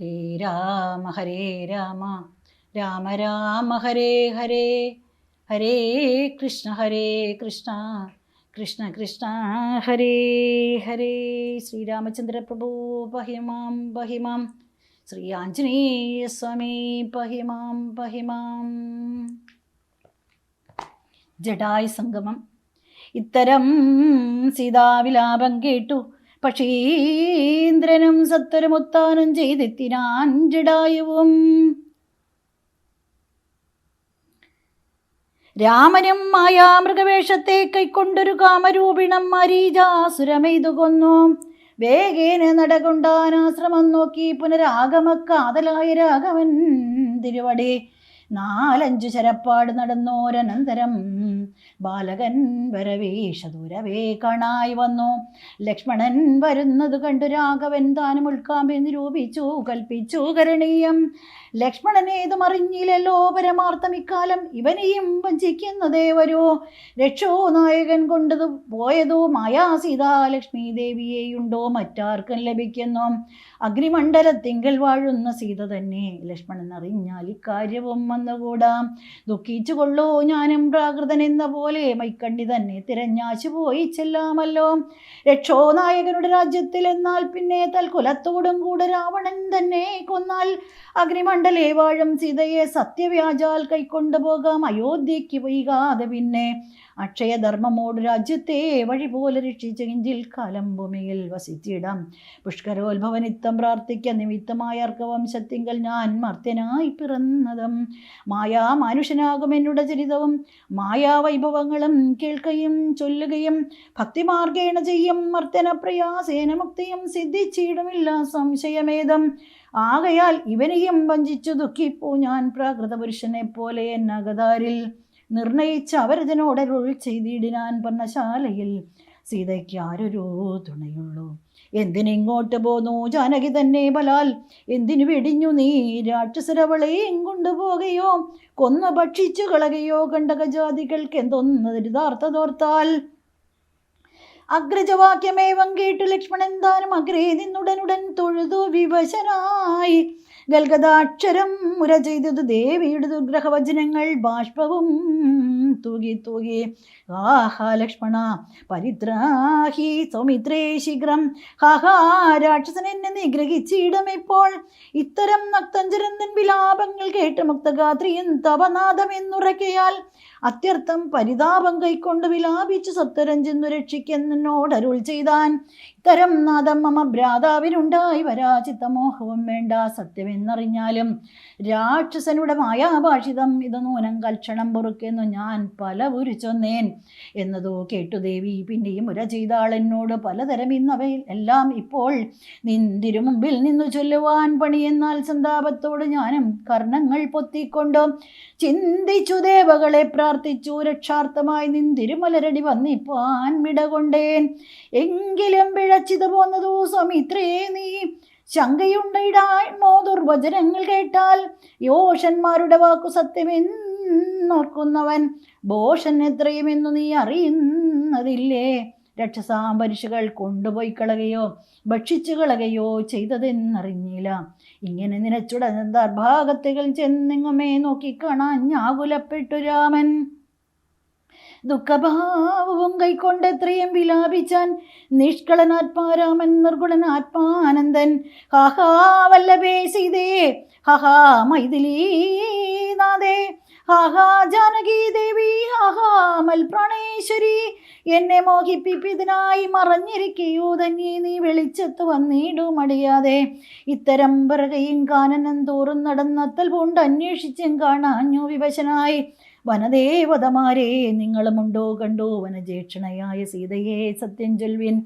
ഹരേ രാമ ഹരേ രാമ. രാമ രാമ ഹരേ ഹരേ. ഹരേ കൃഷ്ണ ഹരേ കൃഷ്ണ. കൃഷ്ണ കൃഷ്ണ ഹരേ ഹരേ. ശ്രീരാമചന്ദ്ര പ്രഭു പഹിമാം പഹിമാം ശ്രീ ആഞ്ജനേയ സ്വാമി പഹിമാം പഹിമാം ജഡായ് സംഗമം. ഇത്തരം സീതാവിലാപം കേട്ടു. പക്ഷീന്ദ്രനും സത്വരമൊത്താനും ചെയ്തെത്തിനാൻ ജഡായുവും രാമനും മായാമൃഗവേഷത്തെ കൈക്കൊണ്ടൊരു കാമരൂപിണം മരീജാസുരമെയ്തു കൊന്നു വേഗേന നടകൊണ്ടാനാശ്രമം നോക്കി പുനരാഗമക്കാതലായ രാഘവൻ തിരുവടി. നാലഞ്ചു ചരപ്പാട് നടന്നോരനന്തരം ബാലകൻ വരവേഷദൂരവേ കാണായി വന്നു. ലക്ഷ്മണൻ വരുന്നത് കണ്ടു രാഘവൻ താനും ഉൾക്കാമ്പി നിരൂപിച്ചു കൽപ്പിച്ചു കരണീയം. ലക്ഷ്മണനേതു മറിഞ്ഞില്ലല്ലോ പരമാർത്ഥം ഇക്കാലം. ഇവനെയും വഞ്ചിക്കുന്നതേ വരൂ. രക്ഷോ നായകൻ കൊണ്ടത് പോയതോ മായാ സീതാ ലക്ഷ്മി ദേവിയെയുണ്ടോ മറ്റാർക്കും ലഭിക്കുന്നു. അഗ്നിമണ്ഡലത്തിങ്കൽ വാഴുന്ന സീത തന്നെ. ലക്ഷ്മണൻ അറിഞ്ഞാൽ ഇക്കാര്യവും വന്നുകൂടാം. ദുഃഖിച്ചു കൊള്ളൂ ഞാനും പ്രാകൃതൻ എന്ന പോലെ. മൈക്കണ്ണി തന്നെ തിരഞ്ഞാശു പോയി ചെല്ലാമല്ലോ. രക്ഷോ നായകനുടെ രാജ്യത്തിൽ എന്നാൽ പിന്നെ തൽക്കുലത്തോടും കൂടെ രാവണൻ തന്നെ കൊന്നാൽ അഗ്നിമണ്ഡലേ വാഴും സീതയെ സത്യവ്യാജാൽ കൈക്കൊണ്ടുപോകാം അയോധ്യയ്ക്ക് വൈകാതെ പിന്നെ അക്ഷയധർമ്മമോട് രാജ്യത്തെ വഴി പോലെ രക്ഷിച്ചെങ്കിൽ കാലം ഭൂമിയിൽ വസിച്ചിടാം. പുഷ്കരോത്ഭവനിത്തം പ്രാർത്ഥിക്ക നിമിത്തമായ അർക്കവംശത്തിങ്കൽ ഞാൻ മർത്യനായി പിറന്നതും. മായാ മനുഷ്യനാകും എന്നുടെ ചരിതവും. മായാ വൈഭവങ്ങളും കേൾക്കുകയും ചൊല്ലുകയും ഭക്തിമാർഗേണ ചെയ്യും മർത്തന പ്രയാസേന മുക്തിയും സിദ്ധിച്ചിടുമില്ല സംശയമേതം. ആകയാൽ ഇവനെയും വഞ്ചിച്ചു ദുഃഖിപ്പോ ഞാൻ പ്രാകൃത പുരുഷനെ പോലെ എന്നകതാരിൽ നിർണയിച്ച് അവരതിനോടരുൾ ചെയ്തിടിനാൻ പർണശാലയിൽ. സീതയ്ക്ക് ആരൊരു തുണയുള്ളൂ. എന്തിനിങ്ങോട്ട് പോന്നു? ജാനകി തന്നെ ബലാൽ. എന്തിനു വെടിഞ്ഞു നീ? രാക്ഷസരവളെയും കൊണ്ടുപോകയോ കൊന്ന് ഭക്ഷിച്ചു കളകയോ? കണ്ടകജാതികൾക്ക് എന്തൊന്ന് ദരിതാർത്ഥതോർത്താൽ? അഗ്രജവാക്യമേവം കേട്ടു ലക്ഷ്മണൻ താനും അഗ്രേ നിന്നുടനുടൻ തൊഴുതു വിവശനായി. ഗൽഗതാക്ഷരം മുര ചെയ്തത് ദേവിയുടെ ദുർഗ്രഹവചനങ്ങൾ ബാഷ്പവും തൂകി തൂകി. ആഹാ ലക്ഷ്മണ പരിദ്രാഹി സൗമിത്രേ ശീഘ്രം. ഹാഹാ രാക്ഷസൻ എന്നെ നിഗ്രഹിച്ചിടും ഇപ്പോൾ. ഇത്തരം നക്തഞ്ചരന്തൻ വിലാപങ്ങൾ കേട്ട് മുക്തഗാത്രിയൻ തപനാഥം എന്നുറക്കയാൽ അത്യർത്ഥം പരിതാപം കൈക്കൊണ്ട് വിലാപിച്ചു സത്വരം രക്ഷിക്കുന്നോടരുൾ ചെയ്താൻ. ഇത്തരം നാദം മമ ഭ്രാതാവിനുണ്ടായി. വരാചിത്തമോഹവും വേണ്ട സത്യമെന്നറിഞ്ഞാലും രാക്ഷസനുടെ മായാഭാഷിതം ഇത് നൂനം കൽക്ഷണം പൊറുക്കെന്നു ഞാൻ പല ചൊന്നേൻ എന്നതോ കേട്ടു ദേവി. പിന്നെയും ഉര ചെയ്താൾ എന്നോട് പലതരം ഇന്നവയിൽ എല്ലാം ഇപ്പോൾ നിന്തിരു മുമ്പിൽ നിന്നു ചൊല്ലുവാൻ പണിയെന്നാൽ സന്താപത്തോട് ഞാനും കർണങ്ങൾ പൊത്തിക്കൊണ്ടോ ചിന്തിച്ചു ദേവകളെ പ്രാർത്ഥിച്ചു രക്ഷാർത്ഥമായി നിന്തിരുമലരടി വന്നിപ്പാൻ മിടകൊണ്ടേൻ എങ്കിലും പിഴച്ചിത് പോന്നതോ സമിത്രേ നീ ശങ്കയുണ്ടയിടാമോ ദുർവചനങ്ങൾ കേട്ടാൽ. യോഷന്മാരുടെ വാക്കു സത്യമെന്നോർക്കുന്നവൻ ഭോഷൻ എത്രയുമെന്നു നീ അറിയുന്നതില്ലേ? രക്ഷസാംബരിഷകൾ കൊണ്ടുപോയി കളകയോ ഭക്ഷിച്ചു കളകയോ ചെയ്തതെന്നറിഞ്ഞില്ല. ഇങ്ങനെ നിനച്ചുട ദർഭാഗത്തുകൾ ചെന്നിങ്ങമേ നോക്കിക്കാണാൻ ഞാകുലപ്പെട്ടു രാമൻ. ദുഃഖഭാവവും കൈക്കൊണ്ട് എത്രയും വിലാപിച്ചാൻ നിഷ്കളനാത്മാരാമൻ നിർഗുണനാത്മാനന്ദൻ ഹഹാ വല്ലഭേ സീതേ ഹാഹാ മൈഥിലീനാഥേ ഹാഹാ ജാനകി ദേവി ഹാഹാ മൽപ്രണേശ്വരി എന്നെ മോഹിപ്പിപ്പിതിനായി മറഞ്ഞിരിക്കയോ തന്നെ നീ വെളിച്ചത്ത് വന്നിടും അടിയാതെ. ഇത്തരം പിറകയും കാനനം തോറും നടന്നത്തൽ പൂണ്ട് അന്വേഷിച്ചും കാണാഞ്ഞു വിവശനായി. വനദേവതമാരെ നിങ്ങളുമുണ്ടോ കണ്ടോ? വനജേക്ഷണയായ സീതയെ സത്യം ചൊൽവിൻ.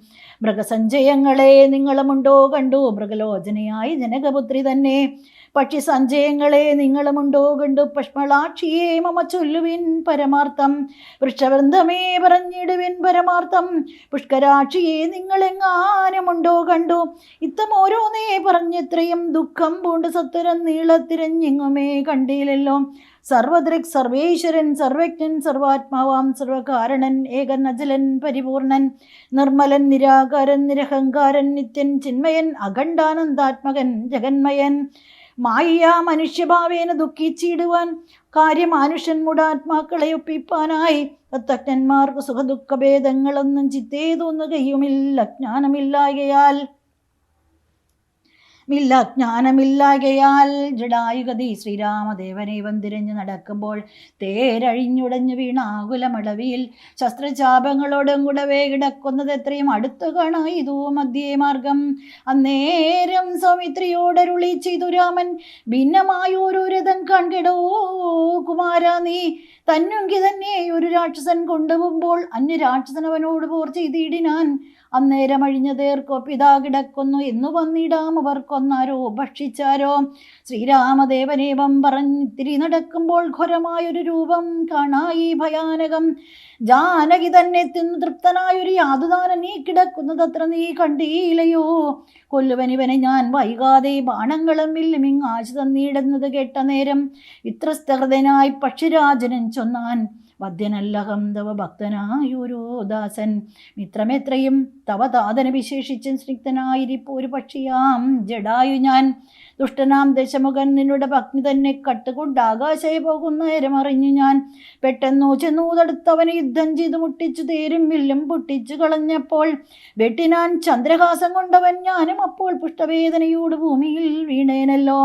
മൃഗസഞ്ചയങ്ങളെ നിങ്ങളുമുണ്ടോ കണ്ടോ? മൃഗലോചനയായ ജനകപുത്രി തന്നെ. പക്ഷി സഞ്ചയങ്ങളെ നിങ്ങളുമുണ്ടോ കണ്ടു? പഷ്മളാക്ഷിയെ മമ ചൊല്ലുവിൻ പരമാർത്ഥം. വൃക്ഷവൃന്ദമേ പറഞ്ഞിടുവിൻ പരമാർത്ഥം. പുഷ്കരാക്ഷിയെ നിങ്ങളെങ്ങാനുമുണ്ടോ കണ്ടു? ഇത്തം ഓരോന്നേ പറഞ്ഞിത്രയും ദുഃഖം പൂണ്ട് സത്വരം നീളത്തിരഞ്ഞെങ്ങുമേ കണ്ടില്ലല്ലോ. സർവദൃക് സർവേശ്വരൻ സർവജ്ഞൻ സർവാത്മാവാം സർവകാരണൻ ഏകൻ അജലൻ പരിപൂർണൻ നിർമ്മലൻ നിരാകാരൻ നിരഹങ്കാരൻ നിത്യൻ ചിന്മയൻ അഖണ്ഡാനന്ദാത്മകൻ ജഗന്മയൻ മായ മനുഷ്യഭാവേന ദുഃഖിച്ചിടുവാൻ കാര്യമാനുഷൻ മുടാത്മാക്കളെ ഒപ്പിപ്പാനായി. തത്വജ്ഞന്മാർക്ക് സുഖദുഃഖഭേദങ്ങളൊന്നും ചിത്തേ തോന്നുകയുമില്ല ജ്ഞാനമില്ലായകയാൽ മില്ല ജ്ഞാനമില്ലാകയാൽ ജഡായുഗതി ശ്രീരാമദേവനെ വന്തിരഞ്ഞു നടക്കുമ്പോൾ തേരഴിഞ്ഞുടഞ്ഞു വീണ ആകുലമടവിയിൽ ശസ്ത്രചാപങ്ങളോടും കൂടവേ കിടക്കുന്നത് എത്രയും അടുത്തു കാണായി മധ്യേ മാർഗം. അന്നേരം സൗമിത്രിയോടരുളി ചെയ്തു രാമൻ ഭിന്നമായൊരു രഥം കാൺകിടോ കുമാര നീ. തന്നുങ്കി തന്നെ ഒരു രാക്ഷസൻ കൊണ്ടുപോകുമ്പോൾ അന്യ രാക്ഷസനവനോട് പോർ ചെയ്തിടിനാൻ. അന്നേരം അഴിഞ്ഞതേർക്കോ പിതാ കിടക്കുന്നു എന്നു വന്നിടാം അവർ കൊന്നാരോ ഭക്ഷിച്ചാരോ? ശ്രീരാമദേവനേവം പറഞ്ഞിത്തിരി നടക്കുമ്പോൾ ഘോരമായൊരു രൂപം കാണായി ഭയാനകം. ജാനകി തന്നെ തിന്നു തൃപ്തനായൊരു യാതുദാന നീ കിടക്കുന്നതത്ര നീ കണ്ടീലയോ കൊല്ലുവനിവനെ ഞാൻ വൈകാതെ ബാണങ്ങളും വില്ലുമിങ്ങാശു തന്നീടുന്നത് കേട്ട നേരം ഇത്രസ്ഥഹൃദനായി പക്ഷിരാജനൻ ചൊന്നാൻ വദ്യനല്ലഹം തവ ഭക്തനായൂരോ ദാസൻ. മിത്രമെത്രയും തവ താതന വിശേഷിച്ചും സ്നിഗ്ധനായിരിപ്പോ ഒരു പക്ഷിയാം. ജഡായു ഞാൻ. ദുഷ്ടനാം ദശമുഖൻ നിന്നുടെ ഭക്തി തന്നെ കട്ടുകൊണ്ട് ആകാശയെ പോകുന്ന നേരം അറിഞ്ഞു ഞാൻ. പെട്ടെന്നു ചെന്നു തടുത്തവന് യുദ്ധം ചെയ്തു മുട്ടിച്ചു തേരും വില്ലും പൊട്ടിച്ചു കളഞ്ഞപ്പോൾ വെട്ടിനാൻ ചന്ദ്രഹാസം കൊണ്ടവൻ ഞാനും അപ്പോൾ പുഷ്ടവേദനയോട് ഭൂമിയിൽ വീണേനല്ലോ.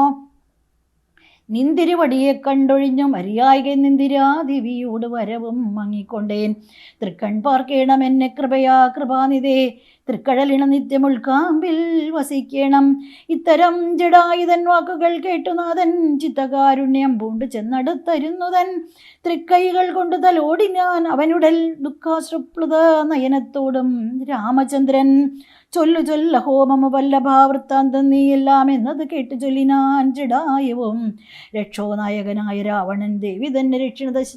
നിന്തിരുവടിയെ കണ്ടൊഴിഞ്ഞ മര്യായിക നിന്തിരാദിവിയോട് വരവും മങ്ങിക്കൊണ്ടേൻ. തൃക്കൺ പാർക്കേണം എന്നെ കൃപയാ കൃപാനിതേ തൃക്കഴലിണ നിത്യമുൾക്കാമ്പിൽ വസിക്കണം. ഇത്തരം ജഡായുധൻ വാക്കുകൾ കേട്ടുനാഥൻ ചിത്തകാരുണ്യം പൂണ്ട് ചെന്നടുത്തരുന്നുതൻ. തൃക്കൈകൾ കൊണ്ട് തലോടി ഞാൻ അവനുടൽ ദുഃഖാശ്രുപ്ലുത നയനത്തോടും രാമചന്ദ്രൻ. ചൊല്ലു ചൊല്ല ഹോമമ വല്ലഭാവൃത്താന്തം നീയെല്ലാം എന്നത് കേട്ട് ചൊല്ലിനാൻ ജഡായവും രക്ഷോനായകനായ രാവണൻ ദേവി തന്നെ രക്ഷിണദശ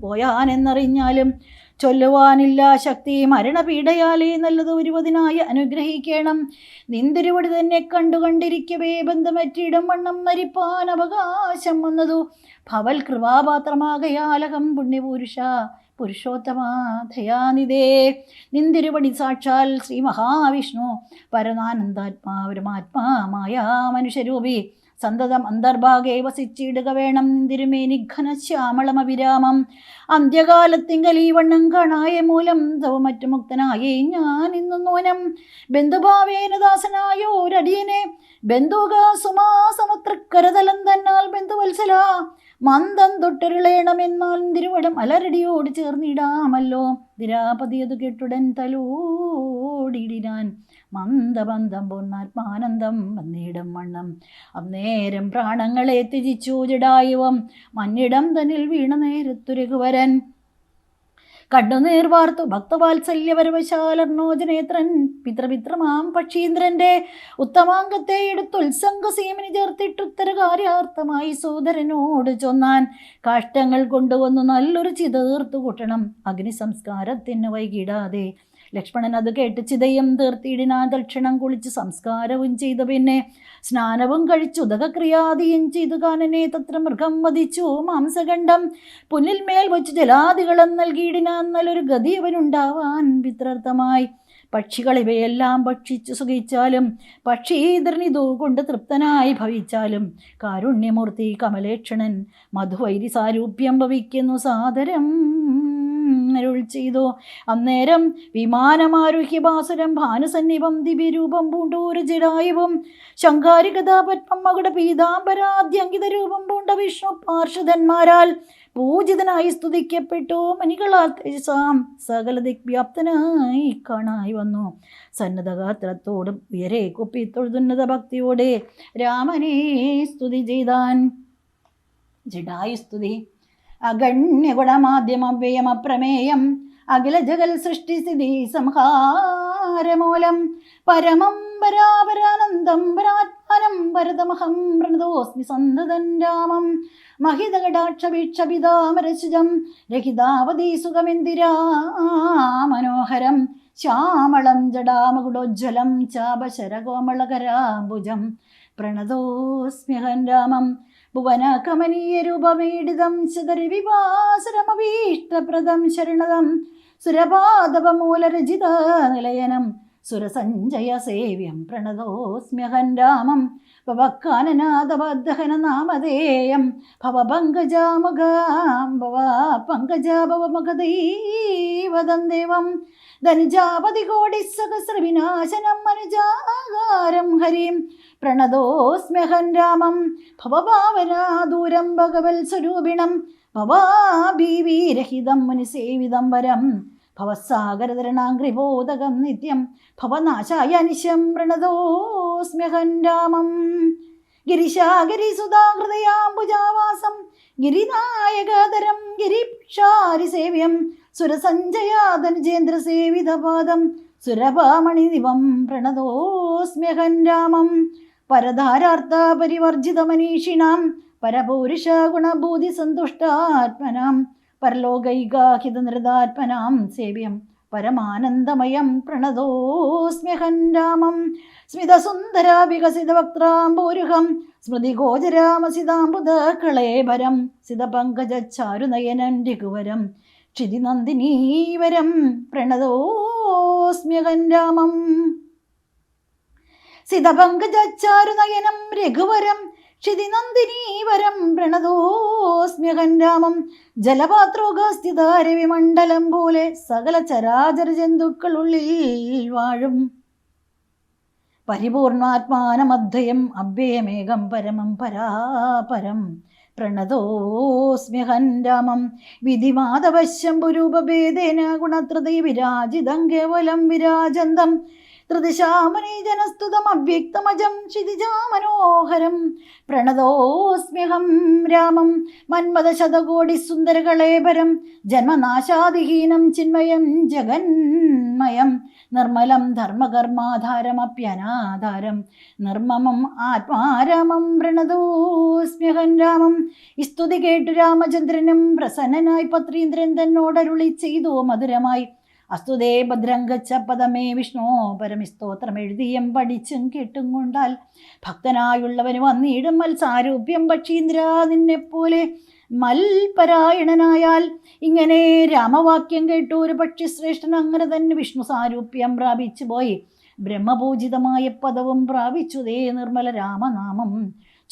പോയാൻ എന്നറിഞ്ഞാലും ചൊല്ലുവാനില്ല ശക്തി മരണപീഡയാലേ നല്ലത് ഒരുവതിനായി അനുഗ്രഹിക്കണം. നിന്തിരുവടി തന്നെ കണ്ടു കണ്ടിരിക്കവേ ബന്ധമറ്റിയിടും വണ്ണം മരിപ്പാൻ അവകാശം വന്നതു. ഭവൽ കൃപാപാത്രമാകയാലകം പുണ്യപുരുഷ. പുരുഷോത്തമാ നിന്തിരുപടി സാക്ഷാൽ ശ്രീ മഹാവിഷ്ണു. പരമാനന്ദാത്മാ പരമാത്മാ മായാ മനുഷ്യരൂപി. സന്തതം അന്തർഭാഗേ വസിച്ചിടുക വേണം ഘനശ്യാമളമവിരാമം അന്ത്യകാലത്തിങ്കൽ ഈ വണ്ണം കാണായ മൂലം തവ മുക്തനായേ ഞാൻ ഇന്നു നൂനം. ബന്ധുഭാവേന ദാസനായോരടിയനെ ബന്ധുക സുമാസമത്രക്കരതലം തന്നാൽ ബന്ധുവത്സല. മന്ദം തൊട്ടരുളേണമെന്നാൽ തിരുവടം അലരടിയോട് ചേർന്നിടാമല്ലോ. ദിരാപതിയതു കെട്ടുടൻ തലോടിയിടാൻ മന്ദബന്ധം പൊന്നാത്മാനന്ദം വന്നിടം വണ്ണം. അന്നേരം പ്രാണങ്ങളെ ത്യജിച്ചു ജഡായുവം മഞ്ഞിടം തന്നിൽ വീണ നേരത്തുരഘുവരൻ കണ്ണുനീർ വാർത്തു ഭക്തവാത്സല്യപരവശാലർണോജനേത്രൻ പിതൃപിത്രമാം പക്ഷീന്ദ്രന്റെ ഉത്തമാംഗത്തെ ചേർത്തിട്ട് ചേർത്തിട്ടുത്തരകാര്യാർത്ഥമായി സോദരനോട് ചൊന്നാൻ കാഷ്ടങ്ങൾ കൊണ്ടുവന്നു നല്ലൊരു ചിതേർത്തു കൂട്ടണം. അഗ്നി സംസ്കാരത്തിന് വൈകിടാതെ ലക്ഷ്മണൻ അത് കേട്ട് ചിതയും തീർത്തിയിടിനാ ദക്ഷിണം കുളിച്ച് സംസ്കാരവും ചെയ്ത പിന്നെ. സ്നാനവും കഴിച്ചു ഉദകക്രിയാദിയും ചെയ്തു കാനനെ. തത്ര മൃഗം വധിച്ചു മാംസഖണ്ഡം. പുല്ലിൽ മേൽ വച്ച് ജലാദികളും നൽകിയിടിനാ നല്ലൊരു ഗതി അവനുണ്ടാവാൻ പിത്രർത്ഥമായി. പക്ഷികൾ ഇവയെല്ലാം ഭക്ഷിച്ചു സുഖിച്ചാലും പക്ഷീധരനിതു കൊണ്ട് തൃപ്തനായി ഭവിച്ചാലും. കാരുണ്യമൂർത്തി കമലേക്ഷണൻ മധുവൈരി സാരൂപ്യം ഭവിക്കുന്നു സാദരം. അരുൾ ചെയ്തു അന്നേരം വിമാനമാരുഹ്യ ബാസുരം ഭാനുസന്നിപം ദിവ്യരൂപം പൂണ്ടൂര് ജഡായുവും ശങ്കാരി മകുട പീതാംബരാദ്യങ്കിത രൂപം പൂണ്ട വിഷ്ണു പാർഷദന്മാരാൽ പൂജിതനായി സ്തുതിക്കപ്പെട്ടു മണികളാൽ തേജസാം സകല ദിഗ്വ്യാപ്തനായി കാണായി വന്നു സന്നദ്ധഗാത്രത്തോടും ഉയരെ കുപ്പി തൊഴുതുന്നത ഭക്തിയോടെ രാമനെ സ്തുതി ചെയ്താൻ ജഡായു സ്തുതി അഗണ്യഗുണമാദ്യമവ്യയമപ്രമേയം അഖില ജഗൽ സൃഷ്ടിസ്ഥിതി സംഹാരമൂലം പരമം പരാപരാനന്ദം പരാത്മാനം പരതമഹം പ്രണതോസ്മി സന്തതൻ രാമം മഹിതകടാക്ഷവീക്ഷപിതാമരശുജം രഹിതാവതി സുഖമിന്ദിരാ മനോഹരം ശ്യാമളം ജടാമകുടോജ്വലം ചാപശരകോമളകരാംബുജം പ്രണതോസ്മ്യഹൻ രാമം ഭുവനകമനീയരൂപമീഡിതം ശതരവിവാസരമഭീഷ്ടപ്രദം ശരണതം സുരപാദപമൂലരചിത നിലയനം സുരസഞ്ജയ സേവ്യം പ്രണതോസ്മ്യഹം രാമം ഭവക്കാനനാഥബദ്ധഹന നാമധേയം ഭവപങ്കജാമുഖാം ഭവ പങ്കജാഭവമുഖദൈവതം ദേവം ധനുജാപതി കോടി സഹസ്രവിനാശനം മനുജാകാരം ഹരിം പ്രണതോസ്മ്യഹം രാമം ഭവഭാവനാദൂരം ഭഗവൽ സ്വരൂപിണം ഭവാഭീവീരഹിതം മുനിസേവിതം വരം ഭവസാഗരതരണാഗ്രിബോധകം നിത്യം ഭവനാശായ നിശം പ്രണതോസ്മ്യഹം രാമം. ഗിരിശാഗിരിസുധാഹൃദയാംബുജാവാസം ഗിരിനായകതരം ഗിരിക്ഷാരിസേവ്യം സുരസഞ്ജയാതനുജേന്ദ്രസേവിതപാദം സുരഭാമണിദിവം പ്രണതോസ്മ്യഹം രാമം. പരധാരാർത്ഥ പരിവർജിതമനീഷിണാം പരപൗരുഷ ഗുണഭൂതി സന്തുഷ്ടാത്മനാം പരലോകൈകാഹിത നൃതാത്മനാം സേവ്യം പരമാനന്ദമയം പ്രണതോസ്മ്യഹം രാമം സ്മിതസുന്ദര വികസിത വക്രാംബൂരുഹം സ്മൃതിഗോചരാമസിതാംബുധ സിതപങ്കജാരുനയനം രഘുവരം ക്ഷിതിനന്ദിനീവരം പ്രണതോസ്മ്യഹം രാമം സിതപങ്കജാരുനയനം രഘുവരം ക്ഷിതിനന്ദിനീവരം പ്രണതോസ്മ്യഹം രാമം. ജലപാത്രോഗസ്ഥിതാരവിമണ്ഡലം പോലെ സകല ചരാചര ജന്തുക്കളുള്ളിൽ വാഴും. പരിപൂർണാത്മാനമദ്വയം അഭ്യയമേകം പരമം പരാപരം. പ്രണതോസ്മ്യഹൻ രാമം. വിധിമാധവശ്യംഭുരൂപഭേദേന ഗുണത്രതൈ വിരാജിതം കേവലം വിരാജന്തം. ത്രിദിശാമനീജനസ്തുതം അവ്യക്തമജം ക്ഷിതിജാ മനോഹരം പ്രണതോസ്മ്യഹം രാമം മന്മദശതകോടി സുന്ദരകളേപരം ജന്മനാശാദിഹീനം ചിന്മയം ജഗന്മയം. നിർമ്മലം ധർമ്മകർമാധാരമപ്യനാധാരം. നിർമ്മമം ആത്മാരാമം പ്രണതോസ്മ്യഹം രാമം. സ്തുതി കേട്ടു രാമചന്ദ്രനും പ്രസന്നനായി പത്രീന്ദ്രൻ തന്നോടരുളി ചെയ്തു മധുരമായി. അസ്തുതേ ഭദ്രം ഗച്ഛ പദമേ വിഷ്ണു പരമിസ്തോത്രം എഴുതിയും പഠിച്ചും കേട്ടും കൊണ്ടാൽ ഭക്തനായുള്ളവന് വന്നിടും മത്സാരൂപ്യം പക്ഷീന്ദ്ര നിന്നെപ്പോലെ മൽപരായണനായാൽ ഇങ്ങനെ രാമവാക്യം കേട്ടു ഒരു പക്ഷിശ്രേഷ്ഠൻ അങ്ങനെ തന്നെ വിഷ്ണു സാരൂപ്യം പ്രാപിച്ചു പോയി ബ്രഹ്മപൂജിതമായ പദവും പ്രാപിച്ചു ദേ നിർമ്മല രാമനാമം.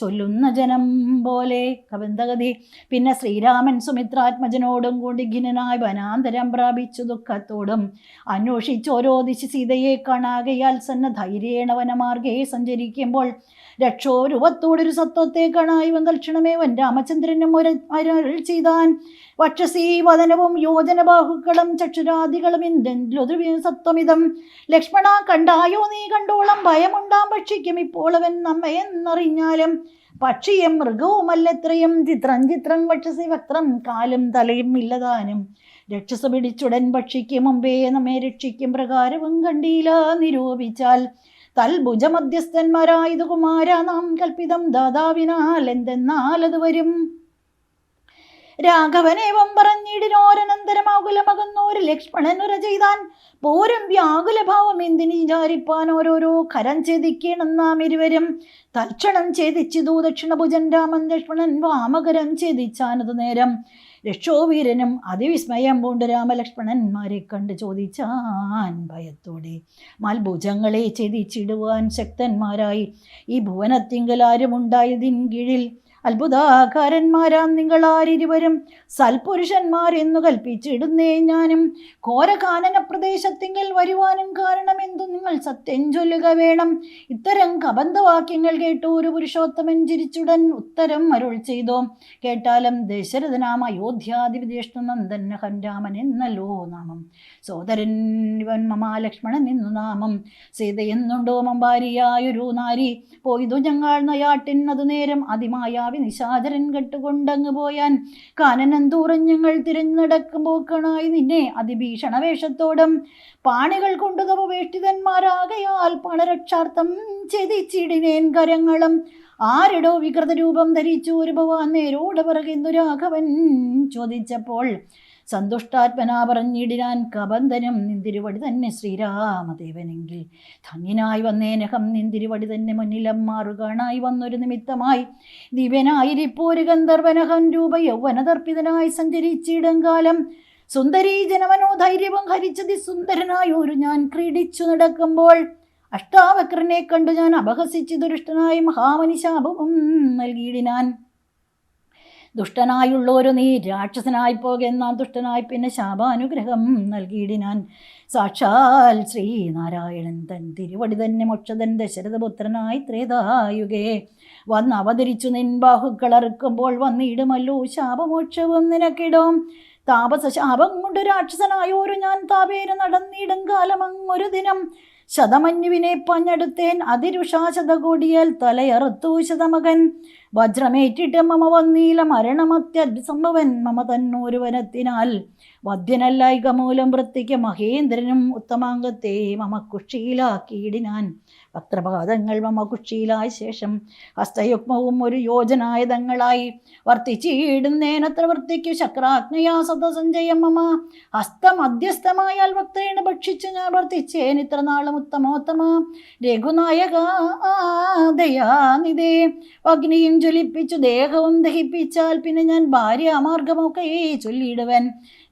ചൊല്ലുന്ന ജനം പോലെ കവിന്തഗതി. പിന്നെ ശ്രീരാമൻ സുമിത്രാത്മജനോടും കൂടി ഖിനനായി വനാന്തരം പ്രാപിച്ചു ദുഃഖത്തോടും. അന്വേഷിച്ച് ഓരോ ദിശ സീതയെ കാണാകയാൽ സന്ന ധൈര്യേണ വനമാർഗേ സഞ്ചരിക്കുമ്പോൾ രക്ഷോരുവത്തോടൊരു സത്വത്തെ കാണായി വൻ തൽക്ഷണമേവൻ രാമചന്ദ്രനും ഒരു അരുൾ ചെയ്താൻ. വക്ഷസീ വദനവും യോജനബാഹുക്കളും ചക്ഷുരാദികളും എന്തെങ്കിലൊരു സത്വമിതം. ലക്ഷ്മണ കണ്ടായോ നീ കണ്ടോളം ഭയമുണ്ടാം ഭക്ഷിക്കും ഇപ്പോൾ അവൻ നമ്മയെന്നറിഞ്ഞാലും പക്ഷിയും മൃഗവുമല്ലത്രയും ചിത്രം ചിത്രം വക്ഷസി വക്രം കാലും തലയും ഇല്ലതാനും. രക്ഷസ പിടിച്ചുടൻ പക്ഷിക്ക് മുമ്പേ നമ്മെ രക്ഷിക്കും പ്രകാരവും കണ്ടീല നിരൂപിച്ചാൽ. തൽഭുജമധ്യസ്ഥന്മാരായത് കുമാര നാം കൽപ്പിതം ദാതാവിനാൽ എന്തെന്നാൽ അത് വരും. രാഘവനേവം പറഞ്ഞിടിനോരനന്തരമാകുലമകുന്നോര് ലക്ഷ്മണനുര ചെയ്താൻ പോരും വ്യാകുലഭാവം എന്തിനു വിചാരിപ്പാൻ ഓരോരോ കരം ഛേദിക്കണം നാം ഇരുവരും? തൽക്ഷണം ഛേദിച്ചിതു ദക്ഷിണഭുജൻ രാമൻ ലക്ഷ്മണൻ വാമകരം ഛേദിച്ചാനത് നേരം. രക്ഷോവീരനും അതിവിസ്മയം പൂണ്ട് രാമലക്ഷ്മണന്മാരെ കണ്ട് ചോദിച്ചാൻ ഭയത്തോടെ. മൽഭുജങ്ങളെ ഛേദിച്ചിടുവാൻ ശക്തന്മാരായി. ഈ ഭുവനത്തിങ്കൽ ആരുമുണ്ടായതിൻ കീഴിൽ അത്ഭുതാകാരന്മാരാം നിങ്ങളാരിരുവരും. സൽപുരുഷന്മാർ എന്നു കൽപ്പിച്ചിടുന്നേ ഞാനും. ഘോരകാനന പ്രദേശത്തിങ്കിൽ വരുവാനും കാരണം എന്തു നിങ്ങൾ സത്യം ചൊല്ലുക വേണം. ഇത്തരം കബന്ധവാക്യങ്ങൾ കേട്ടു ഒരു പുരുഷോത്തമൻ ചിരിച്ചുടൻ ഉത്തരം അരുൾ ചെയ്തോ. കേട്ടാലും ദശരഥനാം അയോധ്യാധിപതിഷ്ണു നന്ദൻ ഹൻരാമൻ എന്നല്ലോ നാമം. സോദരൻ ഇവൻ മമാലക്ഷ്മണൻ എന്നു നാമം. സീതയെന്നുണ്ടോ മമ്പാരിയായൊരു നാരി? പോയതു ഞങ്ങൾ നയാട്ടിൻ അതു നേരം അതിമായാവി നിശാചരൻ കെട്ടുകൊണ്ടങ്ങ് പോയാൻ. കാനനന്തൂറം ഞങ്ങൾ തിരഞ്ഞടക്കുമ്പോക്കണായി നിന്നെ അതിഭീഷണ വേഷത്തോടും പാണികൾ കൊണ്ടു തവ വേഷ്ടിതന്മാരാകയാൽ പണരക്ഷാർത്ഥം ചെതിച്ചിടിനേൻ കരങ്ങളും. ആരടോ വികൃത രൂപം ധരിച്ചു ഒരു ഭവാൻ നേരോട് പിറകുന്നു രാഘവൻ ചോദിച്ചപ്പോൾ സന്തുഷ്ടാത്മനാ പറഞ്ഞിടിനാൻ കബന്ധനം നിന്തിരുവടി തന്നെ ശ്രീരാമദേവനെങ്കിൽ. ധന്യനായി വന്നേനഹം നിന്തിരുവടി തന്നെ മുന്നിലം മാറുകാണായി വന്നൊരു നിമിത്തമായി. ദിവ്യനായിരിപ്പോരു ഗന്ധർവനഹം രൂപ യൗവനതർപ്പിതനായി സഞ്ചരിച്ചിടം കാലം. സുന്ദരീ ജനമനോ ധൈര്യവും ഹരിച്ചതി സുന്ദരനായ ഒരു ഞാൻ ക്രീഡിച്ചു നടക്കുമ്പോൾ. അഷ്ടാവക്രനെ കണ്ടു ഞാൻ അപഹസിച്ച് ദുരിഷ്ടനായി മഹാമനിശാപവും നൽകിയിടിനാൻ. ദുഷ്ടനായുള്ളൊരു നീ രാക്ഷസനായി പോകെന്നാ ദുഷ്ടനായി പിന്നെ ശാപാനുഗ്രഹം നൽകിയിടിനാൻ. സാക്ഷാൽ ശ്രീനാരായണൻ തൻ തിരുവടി തന്നെ മോക്ഷതൻ ദശരഥപുത്രനായി ത്രേതായുകേ വന്ന് അവതരിച്ചു നിൻ ബാഹുക്കളറുക്കുമ്പോൾ വന്നിടുമല്ലോ ശാപമോക്ഷവും നിനക്കിടും. താപസ ശാപം കൊണ്ട് രാക്ഷസനായോരു ഞാൻ താപേര നടന്നിടും കാലം അങ്ങൊരു ദിനം. ശതമന്യുവിനെ പഞ്ഞെടുത്തേൻ അതിരുഷാശതകൂടിയാൽ തലയറുത്തു ശതമകൻ വജ്രമേറ്റിട്ട് മമ വന്നീല മരണമത്യസംഭവൻ മമ തന്നൂരുവനത്തിനാൽ വധ്യനല്ലായിക മൂലം വൃത്തിക്ക് മഹേന്ദ്രനും ഉത്തമാംഗത്തെ മമ കുഷിയിലാക്കിയിടിനാൻ പത്രപാദങ്ങൾ മമ കുഷിയിലായ ശേഷം ഹസ്തയുഗ്മവും ഒരു യോജനായുധങ്ങളായി വർത്തിച്ചിടുന്നേനത്ര വൃത്തിക്കു ശക്രാജ്ഞയാ സദസഞ്ജയം മമ. ഹസ്തം അധ്യസ്ഥമായാൽ ഭക്ഷിച്ചു ഞാൻ വർത്തിച്ചേൻ. ഇത്ര നാളും ഉത്തമോത്തമ. രഘുനായക ദയാനിതേ അഗ്നിയും ജ്വലിപ്പിച്ചു ദേഹവും ദഹിപ്പിച്ചാൽ പിന്നെ ഞാൻ ഭാര്യ അമാർഗമൊക്കെ ചൊല്ലിയിടുവൻ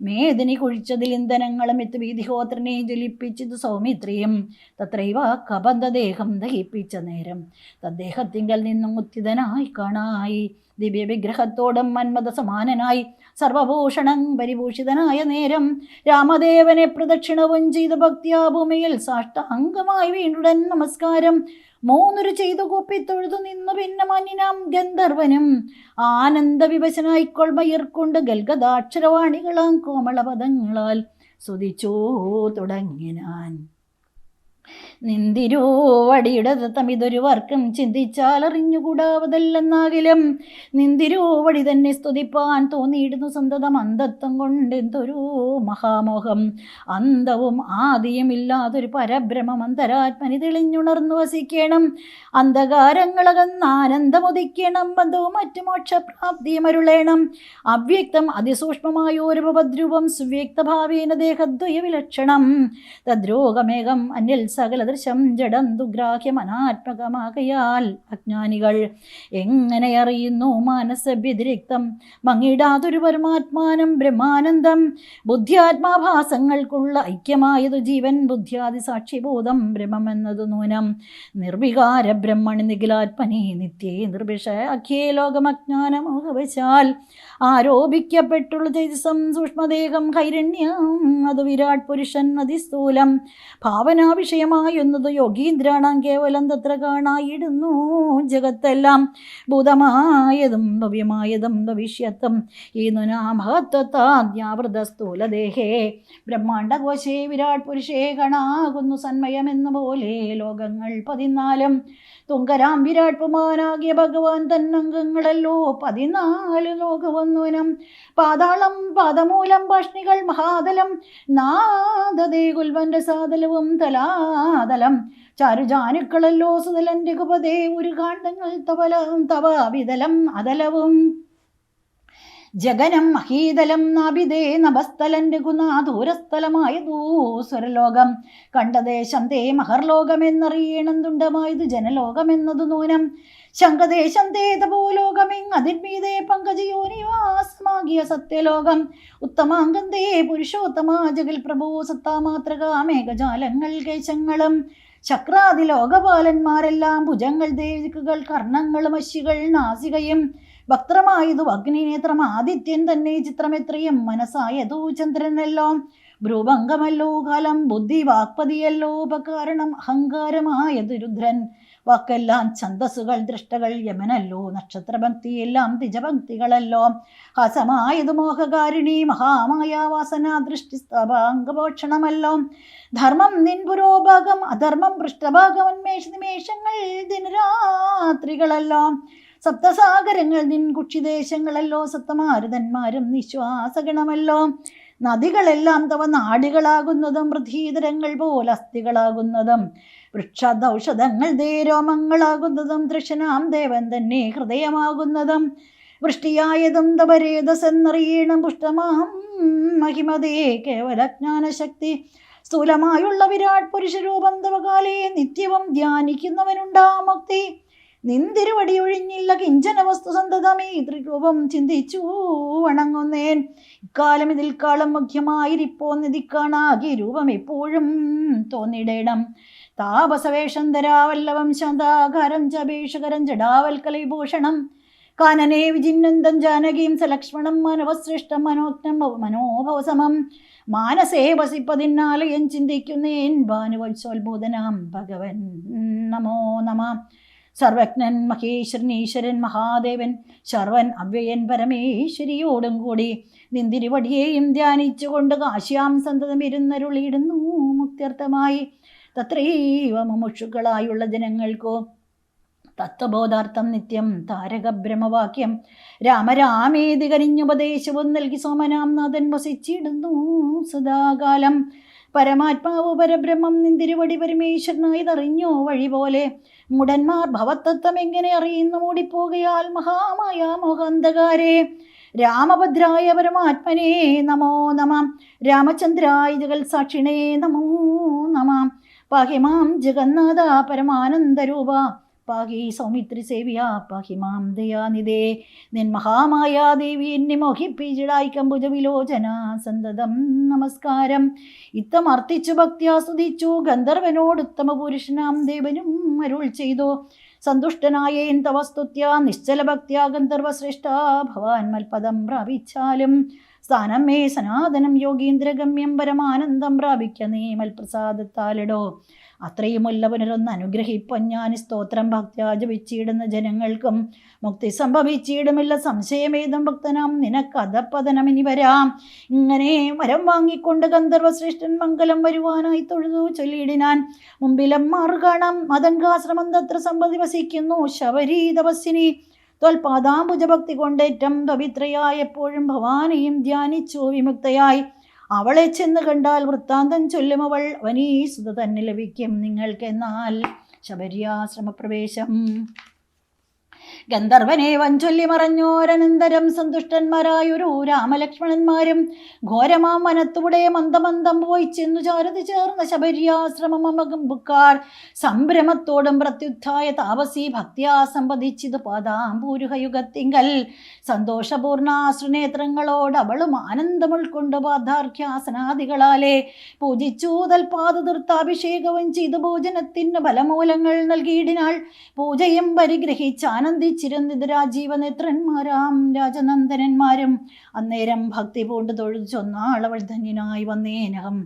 മേദിനി കുഴിച്ചതിൽ ഇന്ധനങ്ങളും എത്തു വീതിഹോത്രനെ ജ്വലിപ്പിച്ചത് സൗമിത്രിയും. തത്രൈവ കബന്ധദേഹം ദഹിപ്പിച്ച നേരം. തദ്ദേഹത്തിങ്കൽ നിന്നും ഉത്തിതനായി കാണായി. ദിവ്യവിഗ്രഹത്തോടും മന്മത സമാനനായി സർവഭൂഷണം പരിഭൂഷിതനായ നേരം. രാമദേവനെ പ്രദക്ഷിണവും ചെയ്ത ഭക്തിയാ ഭൂമിയിൽ സാഷ്ടാംഗമായി വീണ്ടുടൻ നമസ്കാരം. മൂന്നൊരു ചെയ്തു കൂപ്പി തൊഴുതു നിന്നു പിന്നെ മഞ്ഞിനാം ഗന്ധർവനും. ആനന്ദ വിഭജനായിക്കൊൾമയിർക്കൊണ്ട് ഗൽഗദാക്ഷരവാണികളാം കോമളപദങ്ങളാൽ സ്തുതിച്ചോ തുടങ്ങിനാൻ. നിന്തിരോവടിയുടെ തമിതൊരു വർക്കും ചിന്തിച്ചാൽ അറിഞ്ഞുകൂടാവതല്ലെന്നാകിലും നിന്തിരോവടി തന്നെ സ്തുതിപ്പാൻ തോന്നിയിടുന്നു സന്തതം അന്ധത്വം കൊണ്ടെന്തൊരു മഹാമോഹം. അന്തവും ആദിയും ഇല്ലാതൊരു പരബ്രഹ്മം അന്തരാത്മനി തെളിഞ്ഞുണർന്നു വസിക്കണം. അന്ധകാരങ്ങളകന്ന് ബന്ധവും മറ്റു മോക്ഷപ്രാപ്തിയും അരുളേണം. അവ്യക്തം അതിസൂക്ഷ്മമായ ഒരു ഭവദ്രൂപം സുവ്യക്തഭാവേന ദേഹദ്വയ വിലക്ഷണം തദ്രോഗമേകം അന്യൽ സകലദൃശം ജഡം ദുഗ്രാഹ്യം അനാത്മകമാകയാൽ അജ്ഞാനികൾ. എങ്ങനെ അറിയുന്നു മാനസവ്യതിരിക്തം മങ്ങിടാതൊരു പരമാത്മാനം ബ്രഹ്മാനന്ദം. ബുദ്ധ്യാത്മാഭാസങ്ങൾക്കുള്ള ഐക്യമായതു ജീവൻ ബുദ്ധ്യാദി സാക്ഷിബോധം ബ്രഹ്മമെന്നതു നൂനം നിർവികാര ബ്രഹ്മണി നിഖിലാത്മനി നിത്യേ നിർവിഷ അഖ്യേ ലോകമജ്ഞാനമോഹവശാൽ. ആരോപിക്കപ്പെട്ടുള്ള തേജസം സൂക്ഷ്മദേഹം ഹൈരണ്യം അത് വിരാട് പുരുഷൻ അതിസ്ഥൂലം. ഭാവനാ വിഷയമായുന്നത് യോഗീന്ദ്രാണാം കേവലം തത്ര കാണായിടുന്നു ജഗത്തെല്ലാം. ഭൂതമായതും ഭവ്യമായതും ഭവിഷ്യത്തും. ഈ നുനാമഹത്വത്താദ്യാവൃത സ്ഥൂലദേഹേ ബ്രഹ്മാണ്ടകോശേ വിരാട് പുരുഷേ കണാകുന്നു സന്മയമെന്ന പോലെ ലോകങ്ങൾ പതിനാലും. തുങ്കരാം വിരാട് പുമാനാകിയ ഭഗവാൻ തന്നംഗങ്ങളല്ലോ പതിനാല് ലോകവന്നുനം പാതാളം പാദമൂലം ഭഷ്ണികൾ മഹാതലം നാദതേ കുൽവന്റെ സാതലവും തലാതലം. ചാരുജാനുക്കളല്ലോ സുതലൻ രഘുപതേ ഒരു കാണ്ഡങ്ങൾ തവലം തവ വിതലം അതലവും. ജഗനം മഹീതലം നാഭിതേ നഭസ്ഥലൻ രഘുനാഥൂരസ്ഥലമായ ദൂസ്വരലോകം കണ്ടദേശം തേ മഹർലോകമെന്നറിയണം തുണ്ടമായത് ജനലോകമെന്നതു നൂനം. ശങ്കദേശം തേ അതിന്മീതെ പങ്കജയോനിവാസമാകിയ സത്യലോകം. ഉത്തമാംഗം തേ പുരുഷോത്തമാ ജഗൽ പ്രഭോ സത്താമാത്രക മേഘജാലങ്ങൾ കേശങ്ങളും. ചക്രാതി ലോകപാലന്മാരെല്ലാം ഭുജങ്ങൾ ദേവികൾ കർണങ്ങളും അശികൾ നാസികയും. ഭക്തമായതു അഗ്നിനേത്രം ആദിത്യൻ തന്നെ ചിത്രമെത്രയും. മനസ്സായതു ചന്ദ്രനല്ലോ. ഭ്രൂഭംഗമല്ലോ കാലം ബുദ്ധി വാക്പതിയല്ലോ ഉപകാരണം അഹങ്കാരമായതു രുദ്രൻ. വാക്കെല്ലാം ഛന്ദസ്സുകൾ ദൃഷ്ടകൾ യമനല്ലോ നക്ഷത്രഭക്തിയെല്ലാം ദ്വിജഭക്തികളല്ലോ. ഹസമായതു മോഹകാരിണി മഹാമായാവാസന ദൃഷ്ടി സ്ഥാപാംഗപോഷണമല്ലോ ധർമ്മം നിൻപുരോഭാഗം അധർമ്മം പൃഷ്ഠഭാഗം ഉന്മേഷ നിമേഷങ്ങൾ ദിനരാത്രികളല്ലോ. സപ്തസാഗരങ്ങൾ നിൻ കുക്ഷിദേശങ്ങളല്ലോ സപ്തമാരുതന്മാരും നിശ്വാസഗണമല്ലോ. നദികളെല്ലാം തവ നാടികളാകുന്നതും പൃഥ്വീതരങ്ങൾ പോലെ അസ്ഥികളാകുന്നതും. വൃക്ഷദൌഷധങ്ങൾ ദേരോമങ്ങളാകുന്നതും തൃഷനാം ദേവൻ തന്നെ ഹൃദയമാകുന്നതും. വൃഷ്ടിയായതും തപരേതസെന്നറിയണം പുഷ്ടമാം മഹിമതേ കേവലജ്ഞാനശക്തി. സ്ഥൂലമായുള്ള വിരാട് പുരുഷരൂപം തവകാലേ നിത്യവും ധ്യാനിക്കുന്നവനുണ്ടാ മുക്തി. നിന്തിരുവടി ഒഴിഞ്ഞില്ല കിഞ്ചന വസ്തു സന്തതമേ. ത്രിരൂപം ചിന്തിച്ചു വണങ്ങുന്നേൻ. ഇക്കാലം ഇതിൽ മുഖ്യമായിരിപ്പോ. മുഖ്യമായിരിപ്പോന്നിതി കാണാകെ രൂപം എപ്പോഴും തോന്നിടേണം. താപസവേഷം ധരാവല്ലവം ശാന്താകാരം ചപേഷകരം ജഡാവൽക്കലൈഭൂഷണം കാനനെ വിജിന്നന്ദം ജാനകീം സലക്ഷ്മണം മനവശ്രേഷ്ഠം മനോജ്ഞം മനോഭവസമം. മാനസേ വസിപ്പതിനാലയം ചിന്തിക്കുന്നേൻ. ഭാനുവത്സോത്ബോധനാം ഭഗവൻ നമോ നമ. സർവജ്ഞൻ മഹേശ്വരൻ ഈശ്വരൻ മഹാദേവൻ ശർവൻ അവ്യയൻ പരമേശ്വരിയോടും കൂടി നിന്തിരിവടിയെയും ധ്യാനിച്ചുകൊണ്ട് കാശ്യാം സന്തതം ഇരുന്നരുളിയിടുന്നു മുക്തിയർത്ഥമായി. തത്രൈവ മുമുക്ഷുക്കളായുള്ള ജനങ്ങൾക്കോ തത്വബോധാർത്ഥം നിത്യം താരകബ്രഹ്മവാക്യം രാമരാമേതി കരിഞ്ഞുപദേശവും നൽകി സോമനാം നാഥൻ വസിച്ചിടുന്നു സദാകാലം. പരമാത്മാവ് പരബ്രഹ്മം നിന്തിരുവടി പരമേശ്വരനായതറിഞ്ഞോ വഴി പോലെ മുടന്മാർ ഭവത്തത്വം എങ്ങനെ അറിയുന്നു? മൂടിപ്പോകയാൽ മഹാമായ മോഹന്തകാരെ രാമഭദ്രായ പരമാത്മനേ നമോ നമ. രാമചന്ദ്രായ ജഗൽ സാക്ഷിണേ നമോ. നമ പാഹിമാം ജഗന്നാഥ പരമാനന്ദരൂപ പാഹി സൗമിത്രി സേവിയാ പാഹി മാം ദയാനിതേ നിൻ മഹാമായാദേവി എന്നെ മോഹിപ്പിച്ചിടായി കമ്പുജ വിലോചന സന്തതം. നമസ്കാരം. ഇത്തം അർത്ഥിച്ചു ഭക്തിയാ സ്തുതിച്ചു ഗന്ധർവനോട് ഉത്തമ പുരുഷനാം ദേവനും അരുൾ ചെയ്തു. സന്തുഷ്ടനായേൻ തവ സ്തുത്യ നിശ്ചല ഭക്തിയാ ഗന്ധർവശ്രേഷ്ഠ ഭവാൻ മൽപദം പ്രാപിച്ചാലും. സ്ഥാനം മേ സനാതനം യോഗീന്ദ്രഗമ്യം പരമാനന്ദം പ്രാപിക്ക നീ മൽപ്രസാദത്താലിടോ. അത്രയുമല്ല പുനരൊന്ന് അനുഗ്രഹിപ്പൻ ഞാൻ സ്തോത്രം ഭക്തിയാചപിച്ചിടുന്ന ജനങ്ങൾക്കും മുക്തി സംഭവിച്ചിടുമില്ല. സംശയമേതും ഭക്തനാം നിനക്ക് അധപ്പതനം ഇനി വരാം. ഇങ്ങനെ വരം വാങ്ങിക്കൊണ്ട് ഗന്ധർവശ്രേഷ്ഠൻ മംഗലം വരുവാനായി തൊഴുതു ചൊല്ലിയിടിനാൻ. മുമ്പിലം മാർഗണം മതങ്കാശ്രമം തത്ര സമ്പതി വസിക്കുന്നു. ശബരി തപസ്സിനി തോൽപാദാംബുജഭക്തി കൊണ്ടേറ്റം പവിത്രയായപ്പോഴും ഭവാനിയും ധ്യാനിച്ചു വിമുക്തയായി. അവളെ ചെന്ന് കണ്ടാൽ വൃത്താന്തം ചൊല്ലും അവൾ വനീ സുത തന്നെ ലഭിക്കും നിങ്ങൾക്കെന്നാൽ ശബര്യാശ്രമപ്രവേശം. ഗന്ധർവനെ വഞ്ചൊല്ലി മറഞ്ഞോരനന്തരം സന്തുഷ്ടന്മാരായൊരു രാമലക്ഷ്മണന്മാരും ഘോരമാം വനത്തൂടെ മന്ദമന്ദം പോയി ചെന്നു ചാരത് ചേർന്ന ശബര്യാശ്രമമകം ബുക്കാർ സംഭ്രമത്തോടും പ്രത്യുദ്ധായ താപസി ഭക്തിയാ സംപദിച്ചിത് പാദാംബൂരുഹയുഗത്തിങ്കൽ. സന്തോഷപൂർണാശ്രുനേത്രങ്ങളോട് അവളും ആനന്ദം ഉൾക്കൊണ്ട് പാദാർഘ്യാസനാദികളാലെ പൂജിച്ചു തൽപാദ തീർത്ഥാഭിഷേകവും ചെയ്തു ഭോജനത്തിന് ബലമൂലങ്ങൾ നൽകിയിടിനാൾ പൂജയും പരിഗ്രഹിച്ച് ആനന്ദിച്ചിരുന്നത് രാജീവനേത്രന്മാരാം രാജനന്ദനന്മാരും. അന്നേരം ഭക്തി പൂണ്ട് തൊഴുതു ചൊന്നാളവൾ ധന്യനായി വന്നേനകം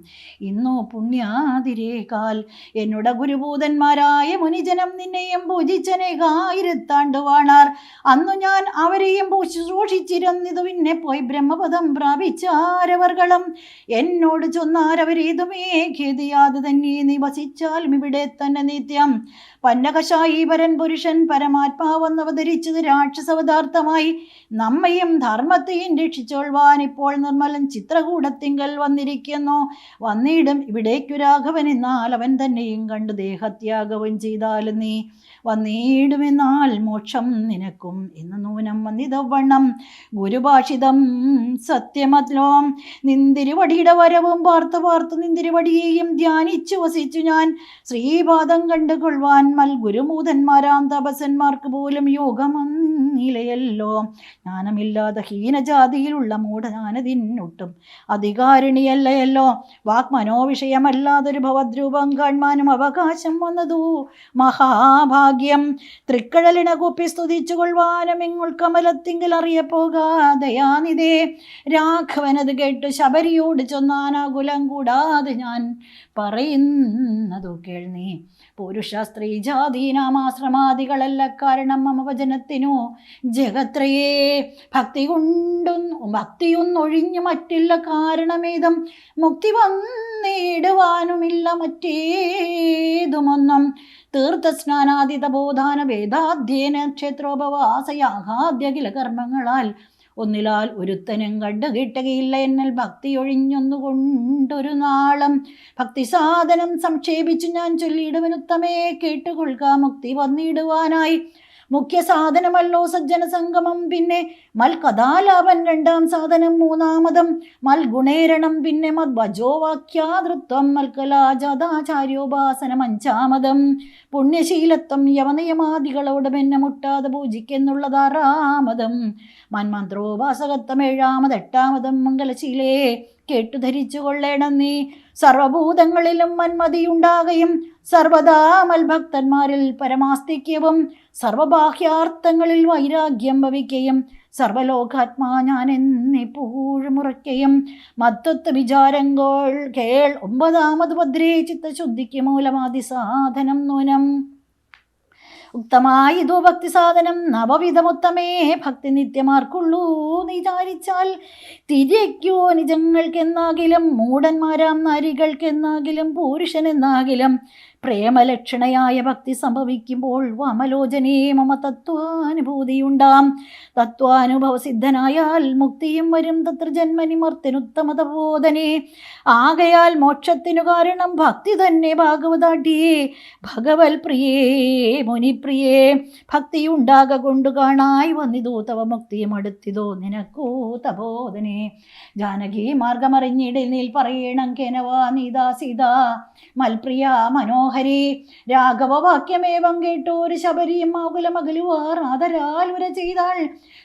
ഇന്നോ പുണ്യാതിരേകാൽ എന്നോട് ഗുരുഭൂതന്മാരായ മുനിജനം നിന്നെയും പൂജിച്ചനേകായിരത്താണ്ട് വാണാർ. അന്നു ഞാൻ അവരെയും ശുശ്രൂഷിച്ചിരുന്നിതു പിന്നെ പോയി ബ്രഹ്മപദം പ്രാപിച്ചാരവർകളും എന്നോട് ചൊന്നാരവരേതുമേ ഖേദിയാതെ തന്നെ നിവസിച്ചാലും ഇവിടെ തന്നെ നിത്യം. പന്നകശായീപരൻ പുരുഷൻ പരമാത്മാവെന്ന് അവതരിച്ചത് രാക്ഷസവതാർത്ഥമായി നമ്മയും ധർമ്മത്തെയും രക്ഷിച്ചോൾവാൻ ഇപ്പോൾ നിർമ്മലൻ ചിത്രകൂടത്തിങ്കൽ വന്നിരിക്കുന്നു. വന്നിടും ഇവിടേക്കു രാഘവൻ എന്നാൽ അവൻ തന്നെയും കണ്ടു ദേഹത്യാഗവും ചെയ്താലും നീ. വന്നിടുമെന്നാൽ മോക്ഷം നിനക്കും എന്ന് നൂനം വന്നിതവണ്ണം ഗുരുഭാഷിതം സത്യമല്ലോ നിന്തിരുവടിയുടെ വരവും പാർത്ത് പാർത്ത് നിന്തിരുവടിയെയും ധ്യാനിച്ചു വസിച്ചു ഞാൻ. ശ്രീപാദം കണ്ടുകൊള്ളുവാൻ മൽ ഗുരുമൂതന്മാരാം തപസന്മാർക്ക് പോലും യോഗമെന്നിലയല്ലോ ജ്ഞാനമില്ലാതെ ഹീനജാതിയിലുള്ള മൂഢനാനതിന്നൊട്ടും അധികാരിണിയല്ലയല്ലോ. വാക്മനോവിഷയമല്ലാതൊരു ഭവദ്രൂപം കാൺമാനും അവകാശം വന്നതു. മഹാഭാഗ്യം. തൃക്കടലിന കുപ്പി സ്തുതിച്ചു കൊള്ളുവാനും ഇങ്ങുൾ കമലത്തിങ്കിൽ അറിയപ്പോകാതയാനിതേ രാഘവനത് കേട്ട് ശബരിയോട് ചൊന്നാനാകുലം കൂടാതെ ഞാൻ പറയുന്നതു കേൾനീ. പുരുഷ സ്ത്രീ ജാതീനാമാശ്രമാദികളല്ല കാരണം മമ വചനത്തിനു ജഗത്രയേ ഭക്തി കൊണ്ടും ഭക്തിയൊന്നൊഴിഞ്ഞു മറ്റില്ല കാരണമേതം. മുക്തി വന്നിടുവാനുമില്ല മറ്റേതുമൊന്നും. തീർത്ഥസ്നാനാദിത ബോധാന വേദാധ്യയന ക്ഷേത്രോപവാസയാഹാദ്യ കില കർമ്മങ്ങളാൽ ഒന്നിലാൽ ഒരുത്തനും കണ്ടു കിട്ടുകയില്ല എന്നൽ ഭക്തി ഒഴിഞ്ഞൊന്നുകൊണ്ടൊരു നാളം. ഭക്തി സാധനം സംക്ഷേപിച്ചു ഞാൻ ചൊല്ലിയിടുവനുത്തമേ കേട്ടുകൊള്ളുക. മുക്തി വന്നിടുവാനായി മുഖ്യ സാധനമല്ലോ സജ്ജന സംഗമം പിന്നെ മൽ കഥാലാപൻ രണ്ടാം സാധനം മൂന്നാമതും മൽ ഗുണേരണം പിന്നെ മത് ഭജോവാക്യാതൃത്വം മൽക്കലാജാതാചാര്യോപാസനം അഞ്ചാമതും. പുണ്യശീലത്വം യവനയമാദികളോട് പിന്നെ മുട്ടാതെ പൂജിക്കെന്നുള്ളത് ആറാമതും മന്മന്ത്രോപാസകത്വം ഏഴാമത് എട്ടാമതും മംഗലശീലേ കേട്ടു ധരിച്ചു കൊള്ളേണം നീ. സർവഭൂതങ്ങളിലും മന്മതിയുണ്ടാകുകയും സർവദാ മൽഭക്തന്മാരിൽ പരമാസ്തിക്യവും സർവബാഹ്യാർത്ഥങ്ങളിൽ വൈരാഗ്യം ഭവിക്കുകയും സർവലോകാത്മാ ഞാൻ എന്നെപ്പോഴുമുറയ്ക്കുകയും മത്തത്വ വിചാരങ്ങൾ കേൾ ഒമ്പതാമത് ഭദ്രേ ചിത്തശുദ്ധിക്ക് മൂലമാതി സാധനം നൂനം. ഉക്തമായി ഇതോ ഭക്തി സാധനം നവവിധമുത്തമേ ഭക്തി നിത്യമാർക്കുള്ളൂ. നീ ചാരിച്ചാൽ തിരിയ്ക്കോ നിജങ്ങൾക്കെന്നാകിലും മൂടന്മാരാം നാരികൾക്കെന്നാകിലും പുരുഷനെന്നാകിലും പ്രേമലക്ഷണയായ ഭക്തി സംഭവിക്കുമ്പോൾ വാമലോചനേ മമ തത്വാനുഭൂതിയുണ്ടാം. തത്വാനുഭവസിദ്ധനായാൽ മുക്തിയും വരും. തത്ര ജന്മനിമർത്തിനുത്തമതബോധനെ ആകയാൽ മോക്ഷത്തിനു കാരണം ഭക്തി തന്നെ ഭാഗവതാഠ്യേ ഭഗവൽ പ്രിയേ മുനിപ്രിയേ ഭക്തിയുണ്ടാക കൊണ്ടു കാണായി വന്നിതോ. തവ മുക്തിയും അടുത്തിതോ. നിനക്കോ തബോധനെ ജാനകി മാർഗമറിഞ്ഞിടയിൽ പറയണം കെനവാ നീതാ സീതാ. മൽപ്രിയ മനോഹരി രാഘവ വാക്യമേവം കേട്ടോരു ശബരിയും ആകുലമകലുവാർ ആദരാൽ ചെയ്താൾ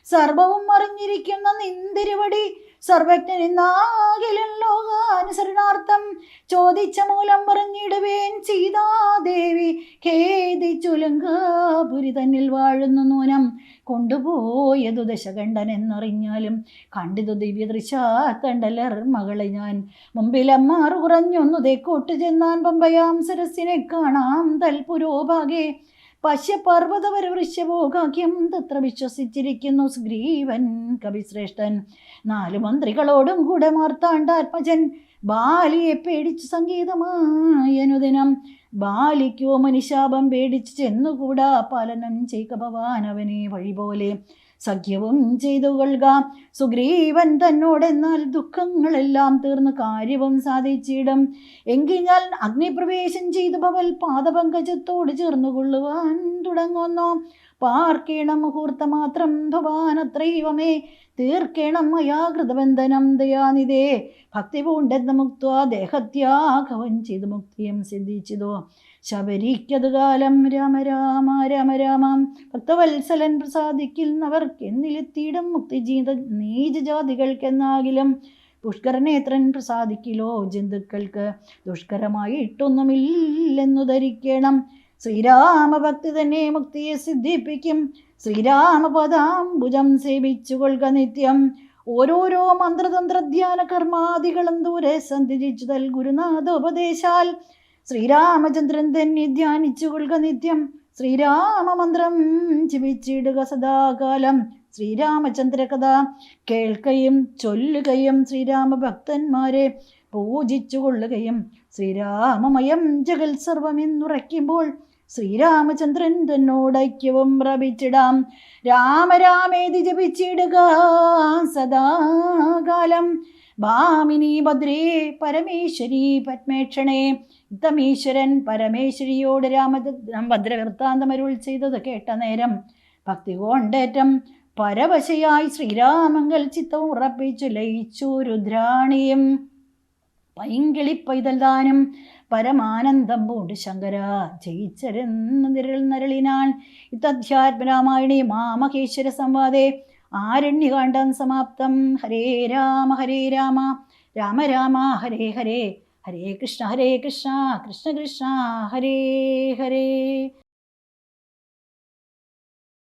സർവവും അറിഞ്ഞിരിക്കുന്ന നിന്തിരുവടി സർവജ്ഞനെന്നാകിലും ലോകാനുസരണാർത്ഥം ചോദിച്ച മൂലം പറഞ്ഞിടുവേൻ സീതാദേവി. ഖേദിച്ചുലങ്കാപുരി തന്നിൽ വാഴുന്നു നൂനം. കൊണ്ടുപോയതു ദശകണ്ഠൻ എന്നറിഞ്ഞാലും കണ്ടിതു ദിവ്യ ദിവ്യദൃശാത്തണ്ടലർ മകളെ ഞാൻ. മുമ്പിലമ്മാറു കുറഞ്ഞൊന്നു തേക്കോട്ട് ചെന്നാൻ പമ്പയാം സരസിനെ കാണാം തൽപുരോഭാഗേ പശ്യപർവതവര വൃശ്യഭോഗാഖ്യം തത്ര വിശ്വസിച്ചിരിക്കുന്നു സുഗ്രീവൻ കവിശ്രേഷ്ഠൻ. നാലു മന്ത്രികളോടും കൂടെ മാർത്താണ്ടാത്മജൻ ബാലിയെ പേടിച്ചു സംഗീതമായനുദിനം. ബാലിക്കോ മനുശാപം പേടിച്ചു ചെന്നുകൂടാ പാലനം ചെയ്ക ഭവാൻ അവനെ വഴി പോലെ സഖ്യവും ചെയ്തു കൊള്ളുക. സുഗ്രീവൻ തന്നോടെന്നാൽ ദുഃഖങ്ങളെല്ലാം തീർന്ന് കാര്യവും സാധിച്ചിടും. എങ്കിൽ ഞാൻ അഗ്നിപ്രവേശം ചെയ്തു ഭവൽ പാദപങ്കജത്തോട് ചേർന്നുകൊള്ളുവാൻ തുടങ്ങുന്നു. പാർക്കേണം മുഹൂർത്ത മാത്രം ഭവാൻ അത്രൈവമേ തീർക്കേണം മയാ കൃതബന്ധനം ദയാനിതേ ഭക്തി പൂണ്ടെന്ന് മുക്ത ദേഹത്യാഘവം ചെയ്തു മുക്തിയും സിദ്ധിച്ചതോ. ശബരിക്കത് കാലം രാമ രാമ രാമ രാമം. ഭക്തവത്സലൻ പ്രസാദിക്കുന്നവർക്ക് എന്നിലെത്തിയിടും മുക്തി ജീത നീചജാതികൾക്കെന്നാകിലും. പുഷ്കരനേത്രൻ പ്രസാദിക്കിലോ ജന്തുക്കൾക്ക്. ദുഷ്കരമായിട്ടൊന്നുമില്ലെന്നു ധരിക്കണം. ശ്രീരാമഭക്തി തന്നെ മുക്തിയെ സിദ്ധിപ്പിക്കും. ശ്രീരാമപദാംബുജം സേവിച്ചു കൊള്ളുക നിത്യം. ഓരോരോ മന്ത്രതന്ത്രധ്യാന കർമാദികളും ദൂരെ സന്ധിജിച്ചു തൽ ഗുരുനാഥോപദേശാൽ. ശ്രീരാമചന്ദ്രൻ തന്നെ ധ്യാനിച്ചു കൊള്ളുക നിത്യം. ശ്രീരാമമന്ത്രം ചിവിച്ചിടുക സദാകാലം. ശ്രീരാമചന്ദ്ര കഥ കേൾക്കുകയും ചൊല്ലുകയും ശ്രീരാമഭക്തന്മാരെ പൂജിച്ചു കൊള്ളുകയും ശ്രീരാമമയം ജഗൽ സർവമെന്നുറയ്ക്കുമ്പോൾ ശ്രീരാമചന്ദ്രൻ തന്നോടൈക്യവും പ്രപിച്ചിടാം. രാമരാമേതി ജപിച്ചിടുക സദാകാലം. ഭാമിനി ഭദ്രേ പരമേശ്വരി പത്മേക്ഷണേ. ഇത്തമീശ്വരൻ പരമേശ്വരിയോട് രാമ ഭദ്രവൃത്താന്തമരുൾ ചെയ്തത് കേട്ട നേരം ഭക്തി കൊണ്ടേറ്റം പരവശയായി ശ്രീരാമങ്കൽ ചിത്തം ഉറപ്പിച്ചു ലയിച്ചു രുദ്രാണിയും. പൈങ്കിളി പൈതൽദാനം പരമാനന്ദം പൂണ്ട് ശങ്കര. ജയിച്ചരെന്ന് നിരൽ നരളിനാൻ ഇത്തധ്യാത്മരാമായണി മാമഹേശ്വര സംവാദേ. ആരണ്യകാണ്ഡം സമാപ്തം. ഹരേ രാമ ഹരേ രാമ. രാമ രാമ ഹരേ ഹരേ. ഹരേ കൃഷ്ണ ഹരേ കൃഷ്ണ. കൃഷ്ണ കൃഷ്ണ ഹരേ ഹരേ.